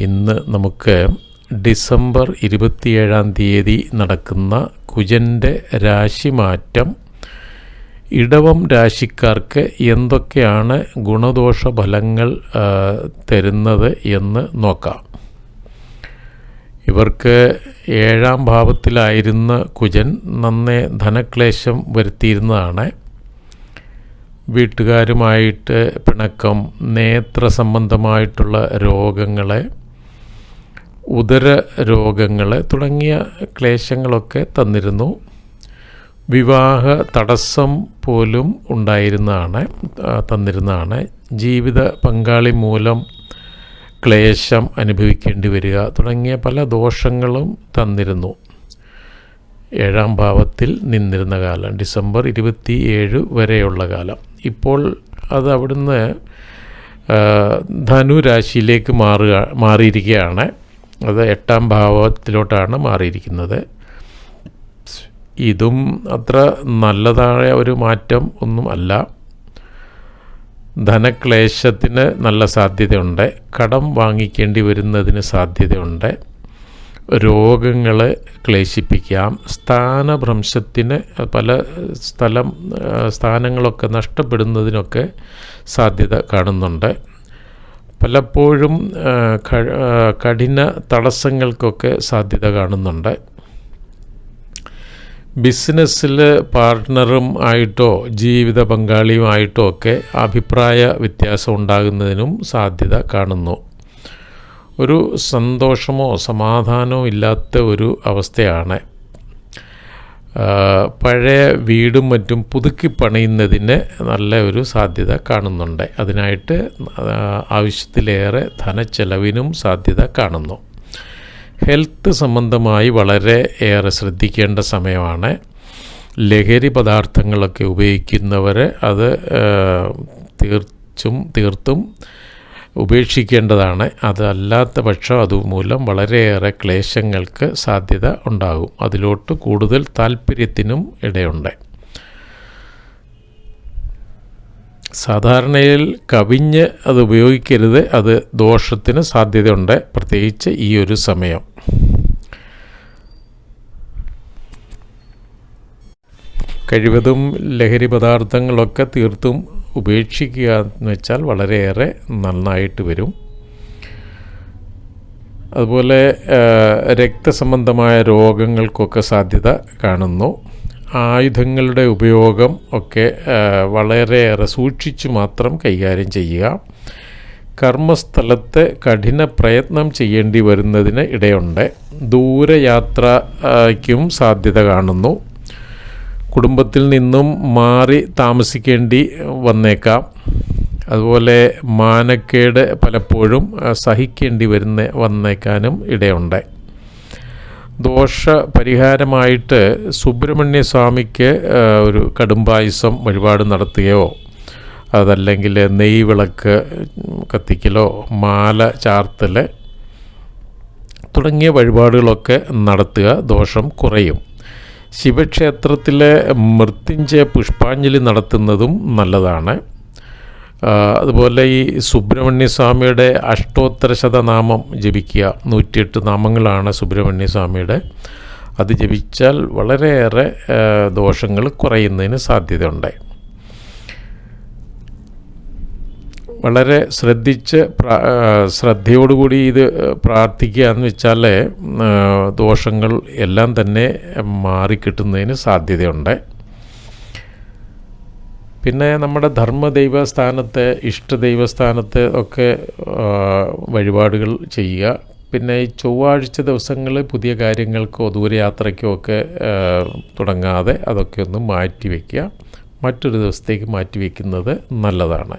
ഇന്ന് നമുക്ക് ഡിസംബർ ഇരുപത്തിയേഴാം തീയതി നടക്കുന്ന കുജന്റെ രാശിമാറ്റം ഇടവം രാശിക്കാർക്ക് എന്തൊക്കെയാണ് ഗുണദോഷ ഫലങ്ങൾ തരുന്നത് എന്ന് നോക്കാം. ഇവർക്ക് ഏഴാം ഭാവത്തിലായിരുന്ന കുജൻ നന്നേ ധനക്ലേശം വരുത്തിയിരുന്നതാണ്. വീട്ടുകാരുമായിട്ട് പിണക്കം നേത്ര സംബന്ധമായിട്ടുള്ള രോഗങ്ങളെ ഉദര രോഗങ്ങൾ തുടങ്ങിയ ക്ലേശങ്ങളൊക്കെ തന്നിരുന്നു. വിവാഹ തടസ്സം പോലും ഉണ്ടായിരുന്നതാണ് തന്നിരുന്നതാണ് ജീവിത പങ്കാളി മൂലം ക്ലേശം അനുഭവിക്കേണ്ടി വരിക തുടങ്ങിയ പല ദോഷങ്ങളും തന്നിരുന്നു. ഏഴാം ഭാവത്തിൽ നിന്നിരുന്ന കാലം ഡിസംബർ ഇരുപത്തി ഏഴ് വരെയുള്ള കാലം. ഇപ്പോൾ അത് അവിടുന്ന് ധനുരാശിയിലേക്ക് മാറുക മാറിയിരിക്കുകയാണ്. അത് എട്ടാം ഭാവത്തിലോട്ടാണ് മാറിയിരിക്കുന്നത്. ഇതും അത്ര നല്ലതായ ഒരു മാറ്റം ഒന്നും അല്ല. ധനക്ലേശത്തിന് നല്ല സാധ്യതയുണ്ട്. കടം വാങ്ങിക്കേണ്ടി വരുന്നതിന് സാധ്യതയുണ്ട്. രോഗങ്ങൾ ക്ലേശിപ്പിക്കാം. സ്ഥാനഭ്രംശത്തിന് പല സ്ഥലം സ്ഥാനങ്ങളൊക്കെ നഷ്ടപ്പെടുന്നതിനൊക്കെ സാധ്യത കാണുന്നുണ്ട്. പലപ്പോഴും കഠിന തടസ്സങ്ങൾക്കൊക്കെ സാധ്യത കാണുന്നുണ്ട്. ബിസിനസ്സിൽ പാർട്ട്ണറും ആയിട്ടോ ജീവിത പങ്കാളിയുമായിട്ടോ ഒക്കെ അഭിപ്രായ വ്യത്യാസം ഉണ്ടാകുന്നതിനും സാധ്യത കാണുന്നു. ഒരു സന്തോഷമോ സമാധാനമോ ഇല്ലാത്ത ഒരു അവസ്ഥയാണ്. പഴയ വീടും മറ്റും പുതുക്കി പണിയുന്നതിന് നല്ല ഒരു സാധ്യത കാണുന്നുണ്ട്. അതിനായിട്ട് ആവശ്യത്തിലേറെ ധനച്ചെലവിനും സാധ്യത കാണുന്നു. ഹെൽത്ത് സംബന്ധമായി വളരെ ഏറെ ശ്രദ്ധിക്കേണ്ട സമയമാണ്. ലഹരി പദാർത്ഥങ്ങളൊക്കെ ഉപയോഗിക്കുന്നവർ അത് തീർച്ചും തീർത്തും ഉപേക്ഷിക്കേണ്ടതാണ്. അതല്ലാത്ത പക്ഷം അതുമൂലം വളരെയേറെ ക്ലേശങ്ങൾക്ക് സാധ്യത ഉണ്ടാകും. അതിലോട്ട് കൂടുതൽ താല്പര്യത്തിനും ഇടയുണ്ട്. സാധാരണയിൽ കവിഞ്ഞ് അത് ഉപയോഗിക്കരുത്. അത് ദോഷത്തിന് സാധ്യതയുണ്ട്. പ്രത്യേകിച്ച് ഈ ഒരു സമയം. കഴിവതും ലഹരി പദാർത്ഥങ്ങളൊക്കെ തീർത്തും ഉപേക്ഷിക്കുക എന്ന് വെച്ചാൽ വളരെയേറെ നന്നായിട്ട് വരും. അതുപോലെ രക്തസംബന്ധമായ രോഗങ്ങൾക്കൊക്കെ സാധ്യത കാണുന്നു. ആയുധങ്ങളുടെ ഉപയോഗം ഒക്കെ വളരെയേറെ സൂക്ഷിച്ചു മാത്രം കൈകാര്യം ചെയ്യുക. കർമ്മസ്ഥലത്ത് കഠിന പ്രയത്നം ചെയ്യേണ്ടി വരുന്നതിന് ഇടയുണ്ട്. ദൂരയാത്രയ്ക്കും സാധ്യത കാണുന്നു. കുടുംബത്തിൽ നിന്നും മാറി താമസിക്കേണ്ടി വന്നേക്കാം. അതുപോലെ മാനക്കേട് പലപ്പോഴും സഹിക്കേണ്ടി വരുന്ന വന്നേക്കാനും ഇടയുണ്ട്. ദോഷ പരിഹാരമായിട്ട് സുബ്രഹ്മണ്യ സ്വാമിക്ക് ഒരു കടുംപായസം വഴിപാട് നടത്തുകയോ അതല്ലെങ്കിൽ നെയ് വിളക്ക് കത്തിക്കലോ മാല ചാർത്തൽ തുടങ്ങിയ വഴിപാടുകളൊക്കെ നടത്തുക ദോഷം കുറയും. ശിവക്ഷേത്രത്തിലെ മൃത്യുഞ്ജയ പുഷ്പാഞ്ജലി നടത്തുന്നതും നല്ലതാണ്. അതുപോലെ ഈ സുബ്രഹ്മണ്യസ്വാമിയുടെ അഷ്ടോത്തര ശതനാമം ജപിക്കുക. നൂറ്റിയെട്ട് നാമങ്ങളാണ് സുബ്രഹ്മണ്യസ്വാമിയുടെ. അത് ജപിച്ചാൽ വളരെയേറെ ദോഷങ്ങൾ കുറയുന്നതിന് സാധ്യതയുണ്ട്. വളരെ ശ്രദ്ധിച്ച് ശ്രദ്ധയോടുകൂടി ഇത് പ്രാർത്ഥിക്കുക എന്ന് വെച്ചാൽ ദോഷങ്ങൾ എല്ലാം തന്നെ മാറിക്കിട്ടുന്നതിന് സാധ്യതയുണ്ട്. പിന്നെ നമ്മുടെ ധർമ്മ ദൈവസ്ഥാനത്തെ ഇഷ്ട ദൈവസ്ഥാനത്തെ ഒക്കെ വഴിപാടുകൾ ചെയ്യുക. പിന്നെ ഈ ചൊവ്വാഴ്ച ദിവസങ്ങളിൽ പുതിയ കാര്യങ്ങൾക്കോ ദൂരയാത്രയ്ക്കോ ഒക്കെ തുടങ്ങാതെ അതൊക്കെ ഒന്ന് മാറ്റി വയ്ക്കുക മറ്റൊരു ദിവസത്തേക്ക് മാറ്റി വയ്ക്കുന്നത് നല്ലതാണ്.